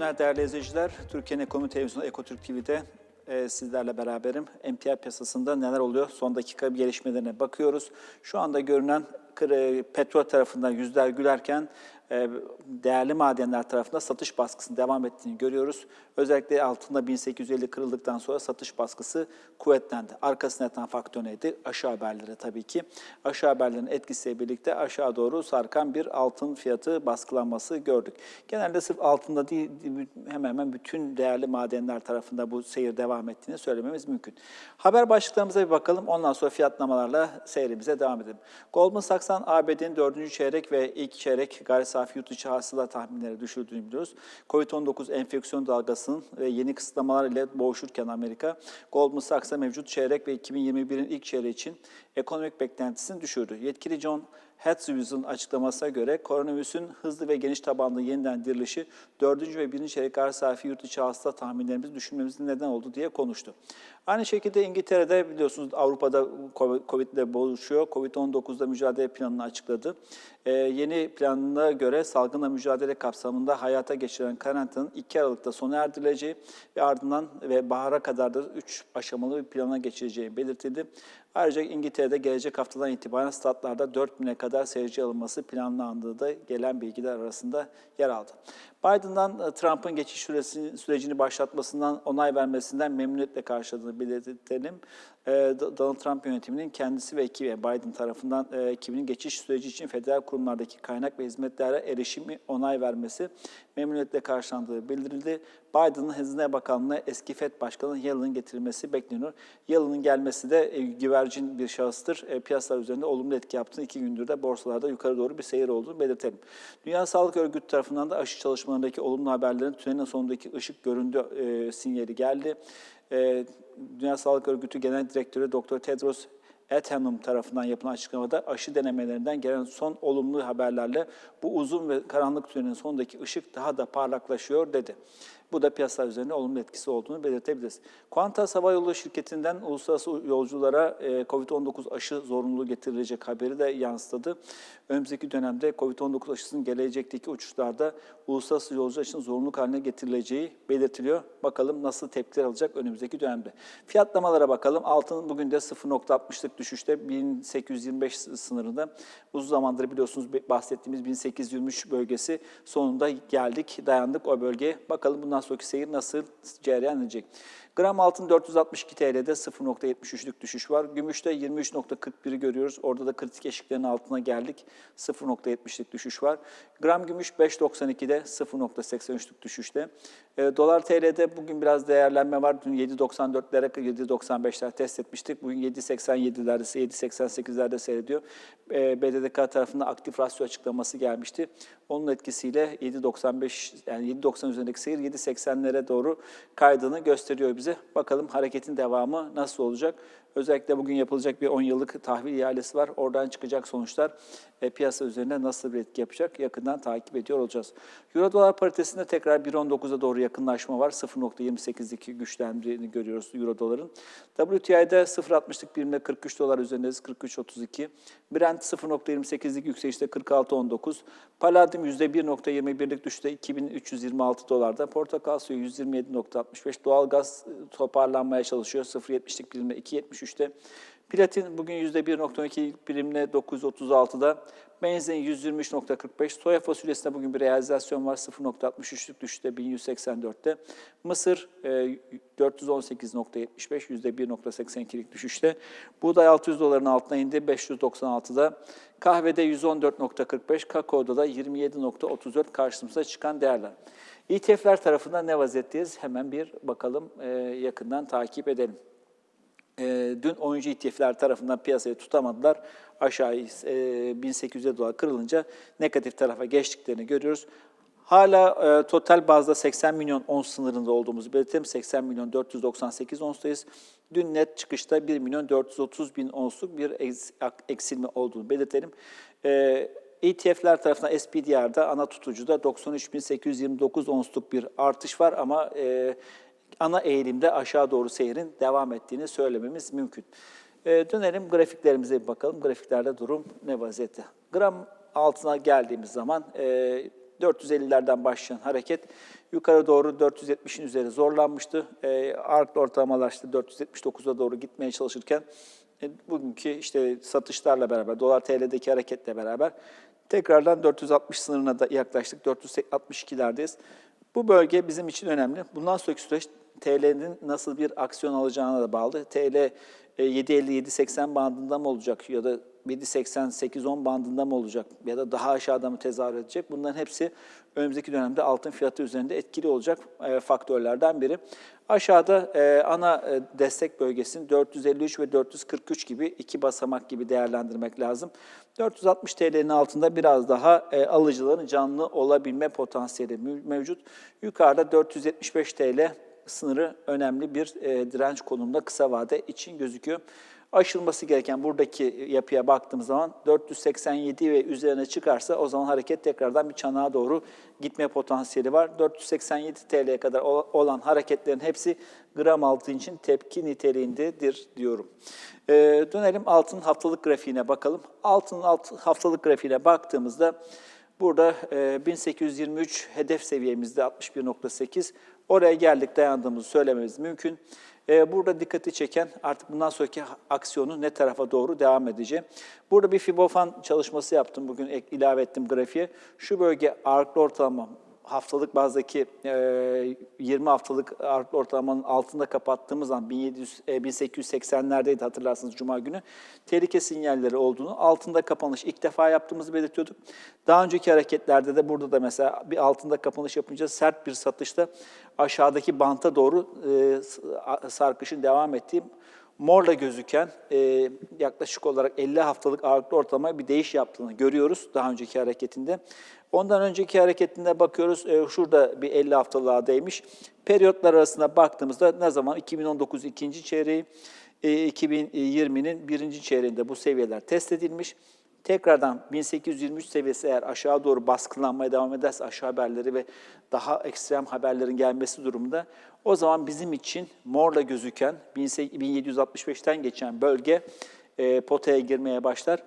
günler değerli izleyiciler. Türkiye'nin ekonomi televizyonu Ekotürk TV'de e, sizlerle beraberim. Emtia piyasasında neler oluyor? Son dakika gelişmelerine bakıyoruz. Şu anda görünen petrol tarafından yüzler gülerken değerli madenler tarafında satış baskısının devam ettiğini görüyoruz. Özellikle altında 1850 kırıldıktan sonra satış baskısı kuvvetlendi. Arkasına yatan faktör neydi? Aşağı haberleri tabii ki. Aşağı haberlerin etkisiyle birlikte aşağı doğru sarkan bir altın fiyatı baskılanması gördük. Genelde sırf altında değil, hemen hemen bütün değerli madenler tarafında bu seyir devam ettiğini söylememiz mümkün. Haber başlıklarımıza bir bakalım. Ondan sonra fiyatlamalarla seyrimize devam edelim. Goldman Sachs'tan ABD'nin dördüncü çeyrek ve ilk çeyrek gayri safi yurt hasıla tahminleri düşürdüğünü biliyoruz. Covid-19 enfeksiyon dalgasının ve yeni kısıtlamalar ile boğuşurken Amerika, Goldman Sachs'a mevcut çeyrek ve 2021'in ilk çeyreği için ekonomik beklentisini düşürdü. Yetkili John Hatzwitz'in açıklamasına göre koronavirüsün hızlı ve geniş tabanlı yeniden dirilişi 4. ve 1. çeyrek gayri safi yurt içi hasta tahminlerimizi düşünmemizin neden oldu diye konuştu. Aynı şekilde İngiltere'de biliyorsunuz Avrupa'da Covid ile boğuşuyor. Covid-19'da mücadele planını açıkladı. Ee, yeni planına göre salgınla mücadele kapsamında hayata geçirilen karantinanın 2 Aralık'ta sona erdirileceği ve ardından ve bahara kadar da 3 aşamalı bir plana geçireceği belirtildi. Ayrıca İngiltere'de gelecek haftadan itibaren statlarda 4000'e kadar seyirci alınması planlandığı da gelen bilgiler arasında yer aldı. Biden'dan e, Trump'ın geçiş sürecini başlatmasından onay vermesinden memnuniyetle karşıladığını belirtelim. E, Donald Trump yönetiminin kendisi ve ekibi Biden tarafından e, ekibinin geçiş süreci için federal kurumlardaki kaynak ve hizmetlere erişimi onay vermesi memnuniyetle karşılandığı bildirildi. Biden'ın Hazine Bakanlığı'na eski FED Başkanı Yellen'ın getirilmesi bekleniyor. Yellen'ın gelmesi de güvercin bir şahıstır. Piyasalar üzerinde olumlu etki yaptığını iki gündür de borsalarda yukarı doğru bir seyir olduğunu belirtelim. Dünya Sağlık Örgütü tarafından da aşı çalışmalarındaki olumlu haberlerin tünelin sonundaki ışık göründü e, sinyali geldi. E, Dünya Sağlık Örgütü Genel Direktörü Dr. Tedros Adhanom tarafından yapılan açıklamada aşı denemelerinden gelen son olumlu haberlerle bu uzun ve karanlık tünelin sonundaki ışık daha da parlaklaşıyor dedi. Bu da piyasalar üzerinde olumlu etkisi olduğunu belirtebiliriz. Qantas Hava Yolu şirketinden uluslararası yolculara e, COVID-19 aşı zorunluluğu getirilecek haberi de yansıtıldı. Önümüzdeki dönemde COVID-19 aşısının gelecekteki uçuşlarda uluslararası yolcu aşının zorunluluk haline getirileceği belirtiliyor. Bakalım nasıl tepkiler alacak önümüzdeki dönemde. Fiyatlamalara bakalım. Altın bugün de 0.60'lık düşüşte 1825 sınırında. Uzun zamandır biliyorsunuz bahsettiğimiz 1823 bölgesi sonunda geldik, dayandık o bölgeye. Bakalım bundan sonraki seyir nasıl cereyan edecek. Gram altın 462 TL'de 0.73'lük düşüş var. Gümüşte 23.41'i görüyoruz. Orada da kritik eşiklerin altına geldik. 0.70'lik düşüş var. Gram gümüş 5.92'de 0.83'lük düşüşte. E, Dolar TL'de bugün biraz değerlenme var. Dün 7.94'lere 7.95'ler test etmiştik. Bugün 7.87'lerde 7.88'lerde seyrediyor. E, BDDK tarafından aktif rasyo açıklaması gelmişti. Onun etkisiyle 7.95 yani 7.90 üzerindeki seyir 7.80'lere doğru kaydığını gösteriyor bize. Bakalım hareketin devamı nasıl olacak? Özellikle bugün yapılacak bir 10 yıllık tahvil ihalesi var. Oradan çıkacak sonuçlar e, piyasa üzerinde nasıl bir etki yapacak yakından takip ediyor olacağız. Euro dolar paritesinde tekrar 1.19'a doğru yakınlaşma var. 0.28'deki güçlendiğini görüyoruz Euro doların. WTI'de 0.60'lık birimle 43 dolar üzerindeyiz. 43.32. Brent 0.28'lik yükselişte 46.19. Palladium %1.21'lik düşüşte 2326 dolarda. Portakal suyu 127.65. Doğalgaz toparlanmaya çalışıyor. 0.70'lik birimle 2.73'te. Platin bugün %1.12 birimle 936'da. Benzin 123.45. Soya fasulyesinde bugün bir realizasyon var. 0.63'lük düşüşte 1184'te. Mısır e, 418.75 %1.82'lik düşüşte. Buğday 600 doların altına indi 596'da. Kahvede 114.45, kakaoda da 27.34 karşımıza çıkan değerler. ETF'ler tarafından ne vaziyetteyiz? Hemen bir bakalım, e, yakından takip edelim. E, dün oyuncu ETF'ler tarafından piyasayı tutamadılar. Aşağı e, 1800 dolar kırılınca negatif tarafa geçtiklerini görüyoruz. Hala e, total bazda 80 milyon ons sınırında olduğumuzu belirtelim. 80 milyon 498 onstayız. Dün net çıkışta 1 milyon 430 bin onsluk bir eksilme olduğunu belirtelim. E, ETF'ler tarafından SPDR'da ana tutucuda 93.829 onsluk bir artış var ama e, ana eğilimde aşağı doğru seyrin devam ettiğini söylememiz mümkün. E, dönelim grafiklerimize bir bakalım. Grafiklerde durum ne vaziyette? Gram altına geldiğimiz zaman e, 450'lerden başlayan hareket Yukarı doğru 470'in üzeri zorlanmıştı. E, ağırlıklı ortalamalar işte 479'a doğru gitmeye çalışırken e, bugünkü işte satışlarla beraber, dolar TL'deki hareketle beraber tekrardan 460 sınırına da yaklaştık. 462'lerdeyiz. Bu bölge bizim için önemli. Bundan sonraki süreç TL'nin nasıl bir aksiyon alacağına da bağlı. TL e, 7.50-7.80 bandında mı olacak ya da 7.80-8.10 bandında mı olacak ya da daha aşağıda mı tezahür edecek? Bunların hepsi önümüzdeki dönemde altın fiyatı üzerinde etkili olacak e, faktörlerden biri. Aşağıda e, ana e, destek bölgesini 453 ve 443 gibi iki basamak gibi değerlendirmek lazım. 460 TL'nin altında biraz daha e, alıcıların canlı olabilme potansiyeli mevcut. Yukarıda 475 TL sınırı önemli bir e, direnç konumunda kısa vade için gözüküyor. Aşılması gereken buradaki yapıya baktığımız zaman 487 ve üzerine çıkarsa o zaman hareket tekrardan bir çanağa doğru gitme potansiyeli var. 487 TL'ye kadar olan hareketlerin hepsi gram altın için tepki niteliğindedir diyorum. E, dönelim altın haftalık grafiğine bakalım. Altın alt, haftalık grafiğine baktığımızda Burada e, 1823 hedef seviyemizde 61.8. Oraya geldik dayandığımızı söylememiz mümkün. E, Burada dikkati çeken artık bundan sonraki aksiyonu ne tarafa doğru devam edeceği. Burada bir Fibofan çalışması yaptım bugün ilave ettim grafiğe. Şu bölge ağırlıklı ortalama haftalık bazdaki e, 20 haftalık ortalamanın altında kapattığımız zaman 1700, e, 1880'lerdeydi hatırlarsınız Cuma günü. Tehlike sinyalleri olduğunu, altında kapanış ilk defa yaptığımızı belirtiyorduk. Daha önceki hareketlerde de burada da mesela bir altında kapanış yapınca sert bir satışta aşağıdaki banta doğru e, sarkışın devam ettiği morla gözüken e, yaklaşık olarak 50 haftalık ağırlıklı ortalama bir değiş yaptığını görüyoruz daha önceki hareketinde. Ondan önceki hareketinde bakıyoruz, e, şurada bir 50 haftalığa değmiş. Periyotlar arasında baktığımızda ne zaman? 2019 ikinci çeyreği, e, 2020'nin birinci çeyreğinde bu seviyeler test edilmiş. Tekrardan 1823 seviyesi eğer aşağı doğru baskılanmaya devam ederse aşağı haberleri ve daha ekstrem haberlerin gelmesi durumunda o zaman bizim için morla gözüken 1765'ten geçen bölge e, potaya girmeye başlar.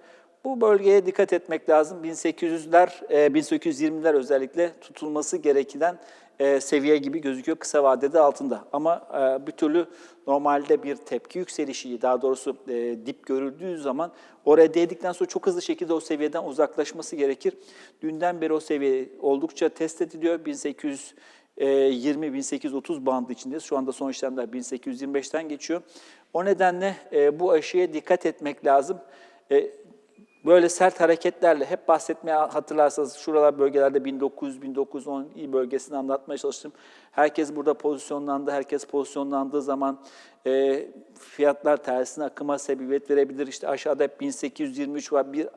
Bu bölgeye dikkat etmek lazım. 1800'ler, e, 1820'ler özellikle tutulması gereken e, seviye gibi gözüküyor kısa vadede altında. Ama e, bir türlü normalde bir tepki yükselişi, daha doğrusu e, dip görüldüğü zaman oraya değdikten sonra çok hızlı şekilde o seviyeden uzaklaşması gerekir. Dünden beri o seviye oldukça test ediliyor. 1820-1830 bandı içindeyiz. Şu anda son işlemler 1825'ten geçiyor. O nedenle e, bu aşıya dikkat etmek lazım. Böyle sert hareketlerle hep bahsetmeye hatırlarsanız şuralar bölgelerde 1900-1910 iyi bölgesini anlatmaya çalıştım. Herkes burada pozisyonlandı. Herkes pozisyonlandığı zaman e, fiyatlar tersine akıma sebebiyet verebilir. İşte aşağıda hep 1823 var. Bir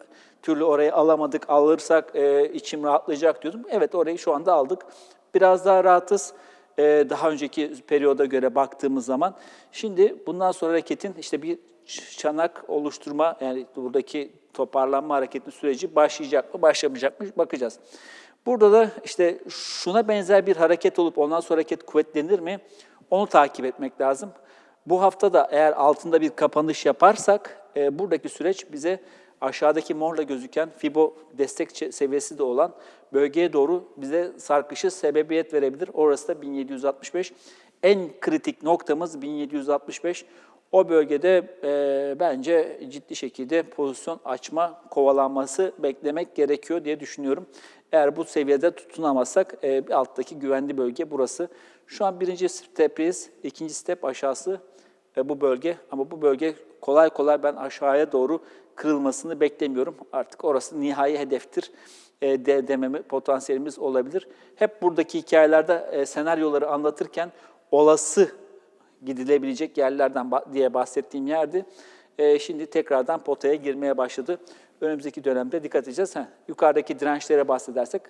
türlü orayı alamadık. Alırsak e, içim rahatlayacak diyordum. Evet orayı şu anda aldık. Biraz daha rahatız e, daha önceki periyoda göre baktığımız zaman. Şimdi bundan sonra hareketin işte bir çanak oluşturma yani buradaki toparlanma hareketinin süreci başlayacak mı başlamayacak mı bakacağız. Burada da işte şuna benzer bir hareket olup ondan sonra hareket kuvvetlenir mi onu takip etmek lazım. Bu hafta da eğer altında bir kapanış yaparsak e, buradaki süreç bize aşağıdaki morla gözüken Fibo destek seviyesi de olan bölgeye doğru bize sarkışı sebebiyet verebilir. Orası da 1765. En kritik noktamız 1765. O bölgede e, bence ciddi şekilde pozisyon açma kovalanması beklemek gerekiyor diye düşünüyorum. Eğer bu seviyede tutunamazsak e, alttaki güvenli bölge burası. Şu an birinci step'teyiz. ikinci step aşağısı e, bu bölge. Ama bu bölge kolay kolay ben aşağıya doğru kırılmasını beklemiyorum. Artık orası nihai hedeftir e, de, dememe potansiyelimiz olabilir. Hep buradaki hikayelerde e, senaryoları anlatırken olası gidilebilecek yerlerden diye bahsettiğim yerdi. E, şimdi tekrardan potaya girmeye başladı. Önümüzdeki dönemde dikkat edeceğiz. Ha, yukarıdaki dirençlere bahsedersek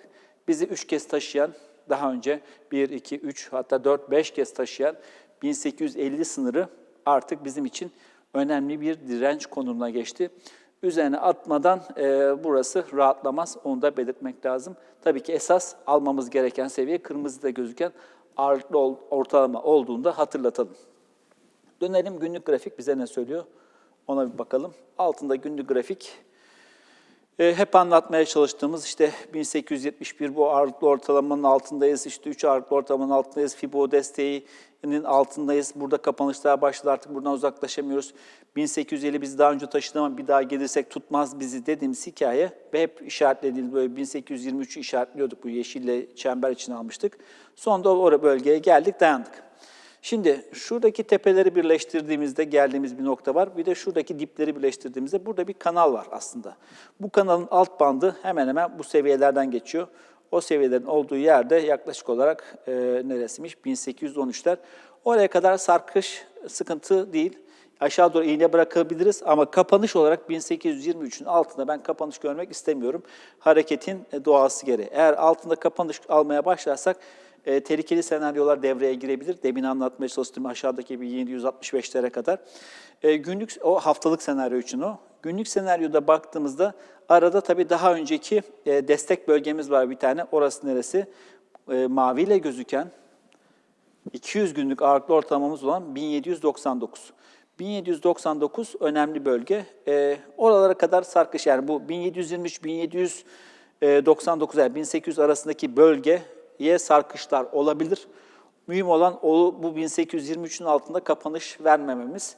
bizi üç kez taşıyan, daha önce 1, 2, 3 hatta 4, 5 kez taşıyan 1850 sınırı artık bizim için önemli bir direnç konumuna geçti. Üzerine atmadan e, burası rahatlamaz, onu da belirtmek lazım. Tabii ki esas almamız gereken seviye kırmızıda gözüken ağırlıklı ortalama olduğunda hatırlatalım. Dönelim günlük grafik bize ne söylüyor? Ona bir bakalım. Altında günlük grafik hep anlatmaya çalıştığımız işte 1871 bu ağırlıklı ortalamanın altındayız. İşte 3 ağırlıklı ortalamanın altındayız. Fibo desteğinin altındayız. Burada kapanışlar başladı artık buradan uzaklaşamıyoruz. 1850 biz daha önce taşıdı ama bir daha gelirsek tutmaz bizi dediğimiz hikaye ve hep işaretlediğimiz böyle 1823'ü işaretliyorduk bu yeşille çember için almıştık. Sonunda o bölgeye geldik dayandık. Şimdi şuradaki tepeleri birleştirdiğimizde geldiğimiz bir nokta var. Bir de şuradaki dipleri birleştirdiğimizde burada bir kanal var aslında. Bu kanalın alt bandı hemen hemen bu seviyelerden geçiyor. O seviyelerin olduğu yerde yaklaşık olarak e, neresiymiş? 1813'ler. Oraya kadar sarkış sıkıntı değil. Aşağı doğru iğne bırakabiliriz ama kapanış olarak 1823'ün altında ben kapanış görmek istemiyorum. Hareketin e, doğası gereği. Eğer altında kapanış almaya başlarsak e, tehlikeli senaryolar devreye girebilir. Demin anlatmaya çalıştığım aşağıdaki 1765'lere kadar. E, günlük, o haftalık senaryo için o. Günlük senaryoda baktığımızda arada tabii daha önceki e, destek bölgemiz var bir tane. Orası neresi? E, maviyle gözüken 200 günlük ağırlıklı ortalamamız olan 1799. 1799 önemli bölge. E, oralara kadar sarkış yani bu 1723 1799 yani 1800 arasındaki bölgeye sarkışlar olabilir. Mühim olan o, bu 1823'ün altında kapanış vermememiz.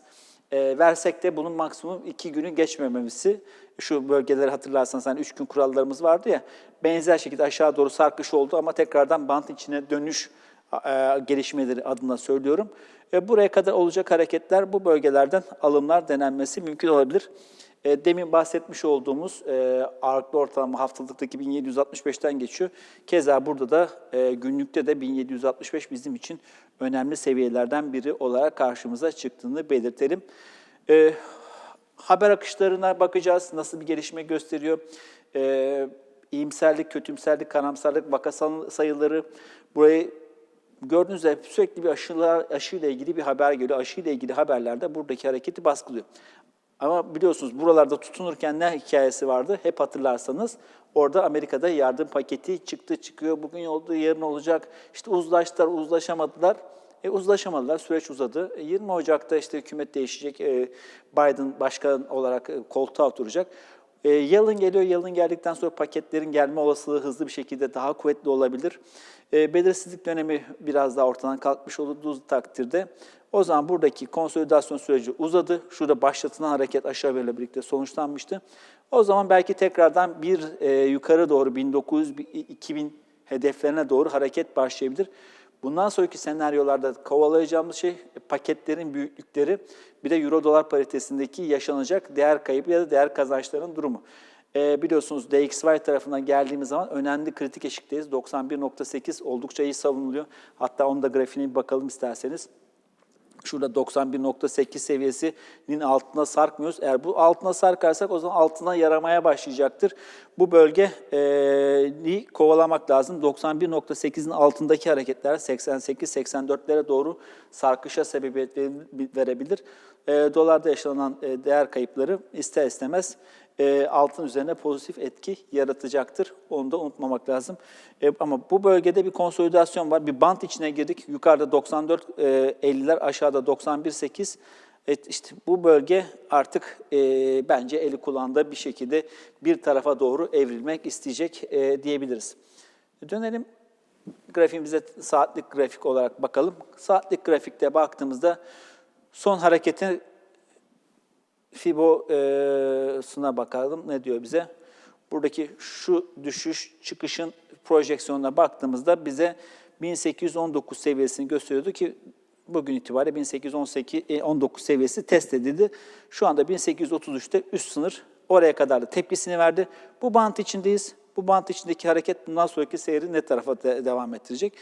E, versek de bunun maksimum iki günü geçmememizi. Şu bölgeleri hatırlarsanız hani üç gün kurallarımız vardı ya. Benzer şekilde aşağı doğru sarkış oldu ama tekrardan bant içine dönüş e, gelişmeleri adına söylüyorum. E, buraya kadar olacak hareketler bu bölgelerden alımlar denenmesi mümkün olabilir. E, demin bahsetmiş olduğumuz e, ağırlıklı ortalama haftalıktaki 1765'ten geçiyor. Keza burada da e, günlükte de 1765 bizim için önemli seviyelerden biri olarak karşımıza çıktığını belirtelim. E, haber akışlarına bakacağız. Nasıl bir gelişme gösteriyor? E, iyimserlik, kötümserlik, karamsarlık, vaka sayıları burayı gördüğünüz gibi sürekli bir aşılar, aşıyla ilgili bir haber geliyor. Aşıyla ilgili haberlerde buradaki hareketi baskılıyor. Ama biliyorsunuz buralarda tutunurken ne hikayesi vardı? Hep hatırlarsanız orada Amerika'da yardım paketi çıktı çıkıyor. Bugün oldu, yarın olacak. İşte uzlaştılar, uzlaşamadılar. E, uzlaşamadılar, süreç uzadı. E, 20 Ocak'ta işte hükümet değişecek, e, Biden başkan olarak e, koltuğa oturacak. E, yalın geliyor, yalın geldikten sonra paketlerin gelme olasılığı hızlı bir şekilde daha kuvvetli olabilir. E, belirsizlik dönemi biraz daha ortadan kalkmış olduğu takdirde o zaman buradaki konsolidasyon süreci uzadı. Şurada başlatılan hareket aşağı ile birlikte sonuçlanmıştı. O zaman belki tekrardan bir e, yukarı doğru 1900-2000 hedeflerine doğru hareket başlayabilir. Bundan sonraki senaryolarda kovalayacağımız şey paketlerin büyüklükleri, bir de euro dolar paritesindeki yaşanacak değer kaybı ya da değer kazançlarının durumu. E, biliyorsunuz DXY tarafından geldiğimiz zaman önemli kritik eşikteyiz. 91.8 oldukça iyi savunuluyor. Hatta onun da grafiğine bir bakalım isterseniz. Şurada 91.8 seviyesinin altına sarkmıyoruz. Eğer bu altına sarkarsak o zaman altına yaramaya başlayacaktır. Bu bölgeyi kovalamak lazım. 91.8'in altındaki hareketler 88-84'lere doğru sarkışa sebebiyet verebilir. Dolarda yaşanan değer kayıpları ister istemez e, altın üzerine pozitif etki yaratacaktır. Onu da unutmamak lazım. E, ama bu bölgede bir konsolidasyon var. Bir bant içine girdik. Yukarıda 94 e, 50'ler, aşağıda 91.8. Evet, işte bu bölge artık e, bence eli kulağında bir şekilde bir tarafa doğru evrilmek isteyecek e, diyebiliriz. Dönelim grafiğimize saatlik grafik olarak bakalım. Saatlik grafikte baktığımızda son hareketi Fibo'suna bakalım ne diyor bize. Buradaki şu düşüş çıkışın projeksiyonuna baktığımızda bize 1819 seviyesini gösteriyordu ki bugün itibariyle 1818 19 seviyesi test edildi. Şu anda 1833'te üst sınır oraya kadar da tepkisini verdi. Bu bant içindeyiz. Bu bant içindeki hareket bundan sonraki seyri ne tarafa de devam ettirecek?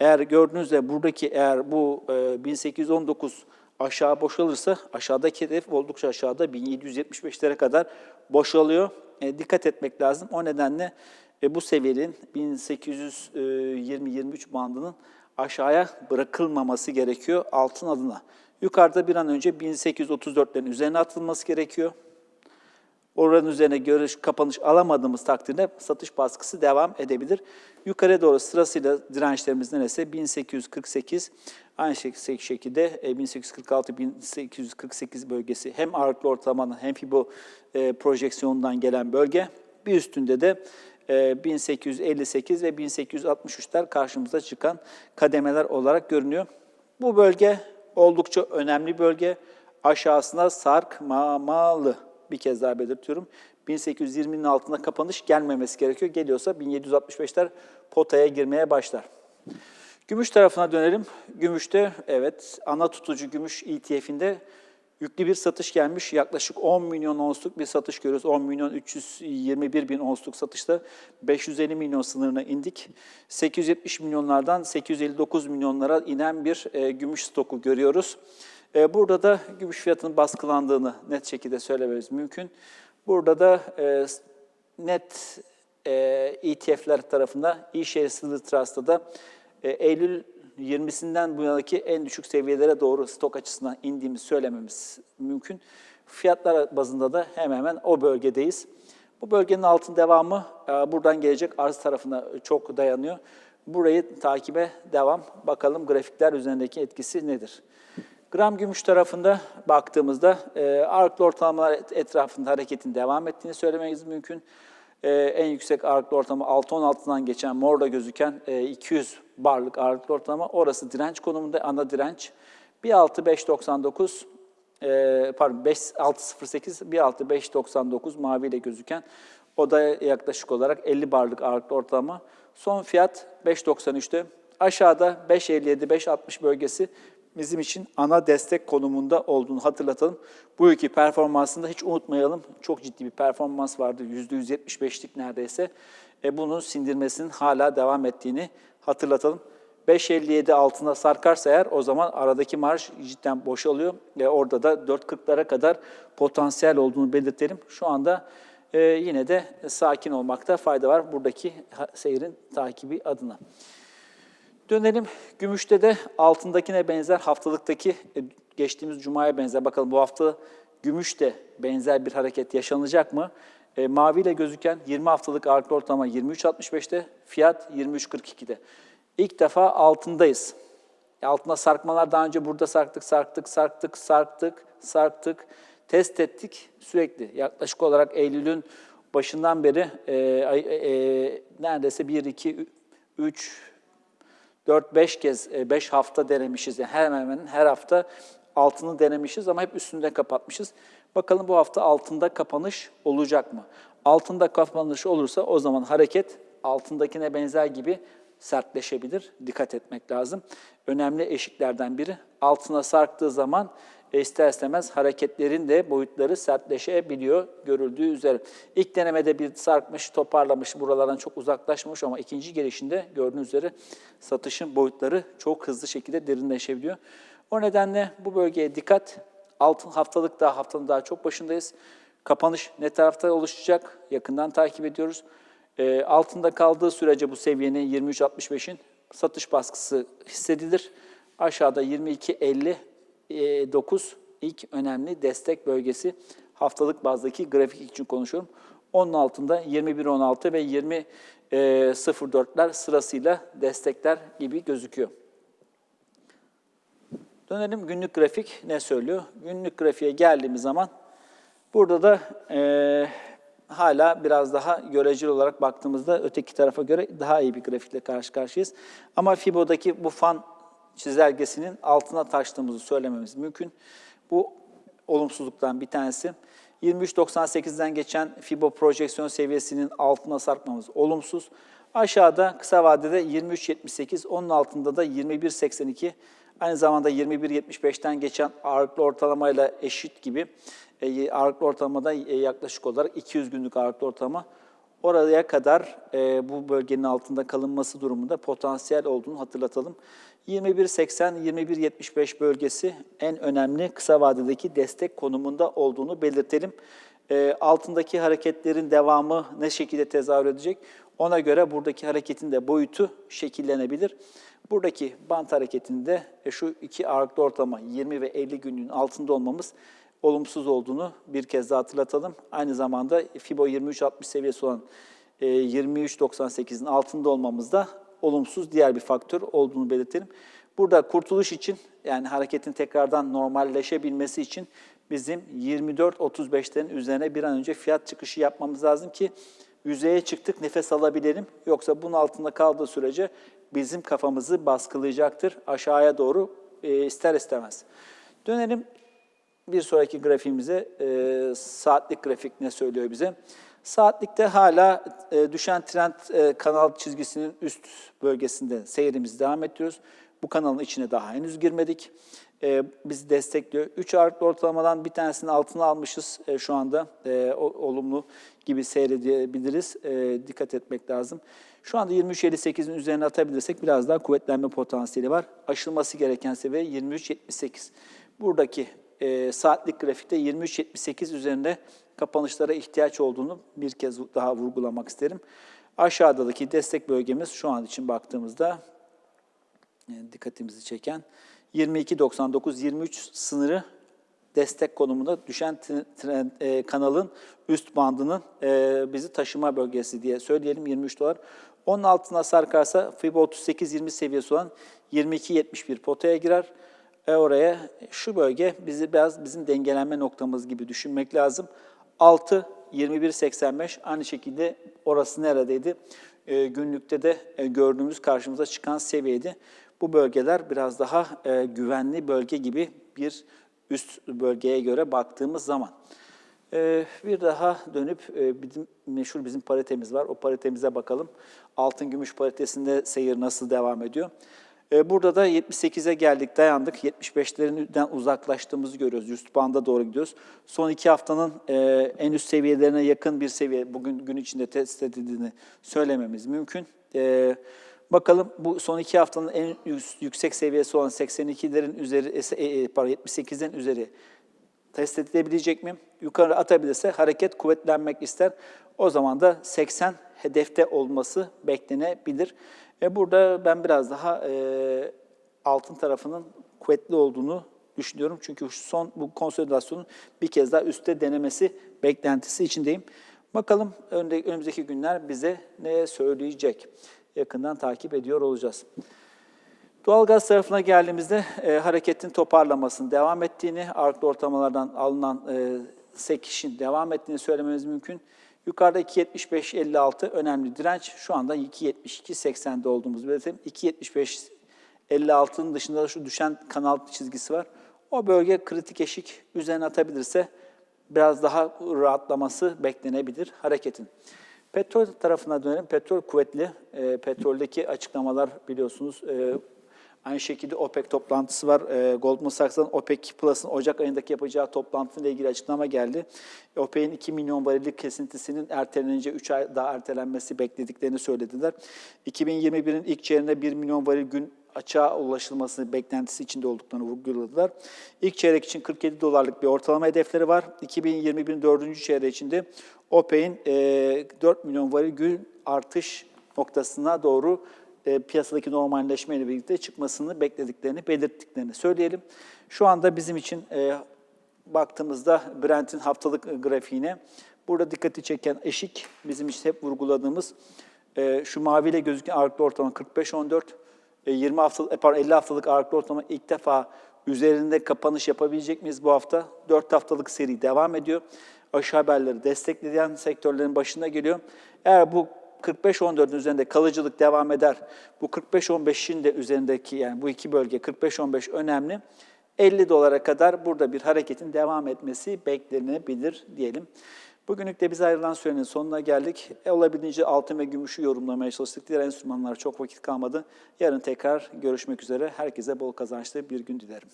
Eğer gördüğünüzde buradaki eğer bu e, 1819 aşağı boşalırsa aşağıdaki hedef oldukça aşağıda 1775'lere kadar boşalıyor. E, dikkat etmek lazım. O nedenle e, bu seviyenin 1820-23 bandının aşağıya bırakılmaması gerekiyor altın adına. Yukarıda bir an önce 1834'lerin üzerine atılması gerekiyor. Oranın üzerine görüş, kapanış alamadığımız takdirde satış baskısı devam edebilir. Yukarı doğru sırasıyla dirençlerimiz neresi? 1848, aynı şekilde 1846-1848 bölgesi hem ağırlıklı ortalamanın hem Fibo e, projeksiyonundan gelen bölge. Bir üstünde de e, 1858 ve 1863'ler karşımıza çıkan kademeler olarak görünüyor. Bu bölge oldukça önemli bölge. Aşağısına sarkmamalı. Bir kez daha belirtiyorum. 1820'nin altında kapanış gelmemesi gerekiyor. Geliyorsa 1765'ler potaya girmeye başlar. Gümüş tarafına dönelim. Gümüşte evet ana tutucu gümüş ETF'inde yüklü bir satış gelmiş. Yaklaşık 10 milyon onsluk bir satış görüyoruz. 10 milyon 321 bin onsluk satışta 550 milyon sınırına indik. 870 milyonlardan 859 milyonlara inen bir e, gümüş stoku görüyoruz. E, burada da gümüş fiyatının baskılandığını net şekilde söylememiz mümkün. Burada da e, net e, ETF'ler tarafında E-Share Silver Trust'ta da e, Eylül 20'sinden bu yanaki en düşük seviyelere doğru stok açısından indiğimiz söylememiz mümkün. Fiyatlar bazında da hemen hemen o bölgedeyiz. Bu bölgenin altın devamı e, buradan gelecek arz tarafına çok dayanıyor. Burayı takibe devam. Bakalım grafikler üzerindeki etkisi nedir? Gram gümüş tarafında baktığımızda e, ağırlıklı ortalamalar etrafında hareketin devam ettiğini söylememiz mümkün. E, en yüksek ağırlıklı ortalama 6.16'dan geçen morda gözüken e, 200 barlık ağırlıklı ortalama. Orası direnç konumunda, ana direnç. 1.6.599 e, pardon 5.608 1.6.599 maviyle gözüken o da yaklaşık olarak 50 barlık ağırlıklı ortalama. Son fiyat 5.93'te. Aşağıda 5.57-5.60 bölgesi bizim için ana destek konumunda olduğunu hatırlatalım. Bu iki performansında hiç unutmayalım. Çok ciddi bir performans vardı. %175'lik neredeyse. E, bunun sindirmesinin hala devam ettiğini hatırlatalım. 5.57 altına sarkarsa eğer o zaman aradaki marj cidden boşalıyor. E, orada da 4.40'lara kadar potansiyel olduğunu belirtelim. Şu anda e, yine de sakin olmakta fayda var buradaki seyrin takibi adına. Dönelim gümüşte de altındakine benzer haftalıktaki e, geçtiğimiz cumaya benzer. Bakalım bu hafta gümüşte benzer bir hareket yaşanacak mı? E, maviyle gözüken 20 haftalık ağırlıklı ortalama 23.65'te, fiyat 23.42'de. İlk defa altındayız. E, altında sarkmalar daha önce burada sarktık, sarktık, sarktık, sarktık, sarktık. Test ettik sürekli. Yaklaşık olarak Eylül'ün başından beri e, e, neredeyse 1, 2, 3, 4-5 kez, 5 hafta denemişiz. Yani hemen hemen her hafta altını denemişiz ama hep üstünde kapatmışız. Bakalım bu hafta altında kapanış olacak mı? Altında kapanış olursa o zaman hareket altındakine benzer gibi sertleşebilir. Dikkat etmek lazım. Önemli eşiklerden biri. Altına sarktığı zaman ister istemez hareketlerin de boyutları sertleşebiliyor görüldüğü üzere. İlk denemede bir sarkmış, toparlamış, buralardan çok uzaklaşmış ama ikinci gelişinde gördüğünüz üzere satışın boyutları çok hızlı şekilde derinleşebiliyor. O nedenle bu bölgeye dikkat. Altın haftalık daha haftanın daha çok başındayız. Kapanış ne tarafta oluşacak? Yakından takip ediyoruz. E, altında kaldığı sürece bu seviyenin 23.65'in satış baskısı hissedilir. Aşağıda 22.50 9 ilk önemli destek bölgesi haftalık bazdaki grafik için konuşuyorum. Onun altında 21.16 ve 20.04'ler sırasıyla destekler gibi gözüküyor. Dönelim günlük grafik ne söylüyor? Günlük grafiğe geldiğimiz zaman burada da e, hala biraz daha göreceli olarak baktığımızda öteki tarafa göre daha iyi bir grafikle karşı karşıyayız. Ama Fibo'daki bu fan çizelgesinin altına taştığımızı söylememiz mümkün. Bu olumsuzluktan bir tanesi. 23.98'den geçen FIBO projeksiyon seviyesinin altına sarkmamız olumsuz. Aşağıda kısa vadede 23.78, onun altında da 21.82. Aynı zamanda 21.75'ten geçen ağırlıklı ortalamayla eşit gibi. E, ağırlıklı ortalamada e, yaklaşık olarak 200 günlük ağırlıklı ortalama. Oraya kadar e, bu bölgenin altında kalınması durumunda potansiyel olduğunu hatırlatalım. 21.80-21.75 bölgesi en önemli kısa vadedeki destek konumunda olduğunu belirtelim. E, altındaki hareketlerin devamı ne şekilde tezahür edecek? Ona göre buradaki hareketin de boyutu şekillenebilir. Buradaki bant hareketinde şu iki ağırlıklı ortalama 20 ve 50 günlüğün altında olmamız olumsuz olduğunu bir kez daha hatırlatalım. Aynı zamanda FIBO 23.60 seviyesi olan 23.98'in e, altında olmamız da olumsuz diğer bir faktör olduğunu belirtelim. Burada kurtuluş için yani hareketin tekrardan normalleşebilmesi için bizim 24.35'lerin üzerine bir an önce fiyat çıkışı yapmamız lazım ki yüzeye çıktık nefes alabilelim. Yoksa bunun altında kaldığı sürece bizim kafamızı baskılayacaktır aşağıya doğru e, ister istemez. Dönelim bir sonraki grafiğimize e, saatlik grafik ne söylüyor bize? Saatlikte hala e, düşen trend e, kanal çizgisinin üst bölgesinde seyrimizi devam ediyoruz. Bu kanalın içine daha henüz girmedik. E, bizi destekliyor. 3 ağırlıklı ortalamadan bir tanesinin altına almışız e, şu anda. E, o, olumlu gibi seyredebiliriz. E, dikkat etmek lazım. Şu anda 23.58'in üzerine atabilirsek biraz daha kuvvetlenme potansiyeli var. Aşılması gereken seviye 23.78. Buradaki e, saatlik grafikte 23.78 üzerinde kapanışlara ihtiyaç olduğunu bir kez daha vurgulamak isterim. Aşağıdaki destek bölgemiz şu an için baktığımızda e, dikkatimizi çeken 22.99-23 sınırı destek konumunda düşen trend, e, kanalın üst bandının e, bizi taşıma bölgesi diye söyleyelim 23 dolar. Onun altına sarkarsa FIBA 38-20 seviyesi olan 22.71 potaya girer. E oraya şu bölge bizi biraz bizim dengelenme noktamız gibi düşünmek lazım. 6 21.85 aynı şekilde orası neredeydi? E, günlükte de e, gördüğümüz karşımıza çıkan seviyeydi. Bu bölgeler biraz daha e, güvenli bölge gibi bir üst bölgeye göre baktığımız zaman. Ee, bir daha dönüp e, bizim meşhur bizim paritemiz var. O paritemize bakalım. Altın gümüş paritesinde seyir nasıl devam ediyor? Ee, Burada da 78'e geldik, dayandık. 75'lerinden uzaklaştığımızı görüyoruz. Üst banda doğru gidiyoruz. Son iki haftanın e, en üst seviyelerine yakın bir seviye bugün gün içinde test edildiğini söylememiz mümkün. Ee, Bakalım bu son iki haftanın en yük- yüksek seviyesi olan 82'lerin üzeri, e, e, pardon 78'lerin üzeri test edilebilecek mi? Yukarı atabilirse hareket kuvvetlenmek ister. O zaman da 80 hedefte olması beklenebilir. E burada ben biraz daha e, altın tarafının kuvvetli olduğunu düşünüyorum. Çünkü son bu konsolidasyonun bir kez daha üstte denemesi beklentisi içindeyim. Bakalım önümüzdeki günler bize ne söyleyecek? Yakından takip ediyor olacağız. Doğalgaz tarafına geldiğimizde e, hareketin toparlamasının devam ettiğini, ağırlıklı ortalamalardan alınan e, sekişin devam ettiğini söylememiz mümkün. Yukarıda 2.75-56 önemli direnç. Şu anda 2.72-80'de olduğumuzu belirtelim. 2.75-56'nın dışında da şu düşen kanal çizgisi var. O bölge kritik eşik üzerine atabilirse biraz daha rahatlaması beklenebilir hareketin. Petrol tarafına dönelim. Petrol kuvvetli. E, petroldeki açıklamalar biliyorsunuz e, aynı şekilde OPEC toplantısı var. E, Goldman Sachs'ın OPEC Plus'ın Ocak ayındaki yapacağı toplantıyla ilgili açıklama geldi. OPEC'in 2 milyon varillik kesintisinin ertelenince 3 ay daha ertelenmesi beklediklerini söylediler. 2021'in ilk çeyreğinde 1 milyon varil gün açığa ulaşılması beklentisi içinde olduklarını vurguladılar. İlk çeyrek için 47 dolarlık bir ortalama hedefleri var. 2021'in dördüncü çeyreği içinde OPEC'in e, 4 milyon varil gün artış noktasına doğru e, piyasadaki normalleşmeyle birlikte çıkmasını beklediklerini belirttiklerini söyleyelim. Şu anda bizim için e, baktığımızda Brent'in haftalık grafiğine burada dikkati çeken eşik bizim işte hep vurguladığımız e, şu maviyle gözüken ağırlıklı ortalama 45-14 e, 20 haftalık, e, pardon 50 haftalık ağırlıklı ortalama ilk defa üzerinde kapanış yapabilecek miyiz bu hafta? 4 haftalık seri devam ediyor. Aşı haberleri destekleyen sektörlerin başında geliyor. Eğer bu 45-14'ün üzerinde kalıcılık devam eder. Bu 45-15'in de üzerindeki yani bu iki bölge 45-15 önemli. 50 dolara kadar burada bir hareketin devam etmesi beklenebilir diyelim. Bugünlük de bize ayrılan sürenin sonuna geldik. E, olabildiğince altın ve gümüşü yorumlamaya çalıştık. Diğer enstrümanlara çok vakit kalmadı. Yarın tekrar görüşmek üzere. Herkese bol kazançlı bir gün dilerim.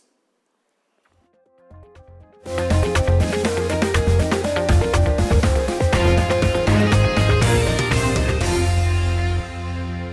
Müzik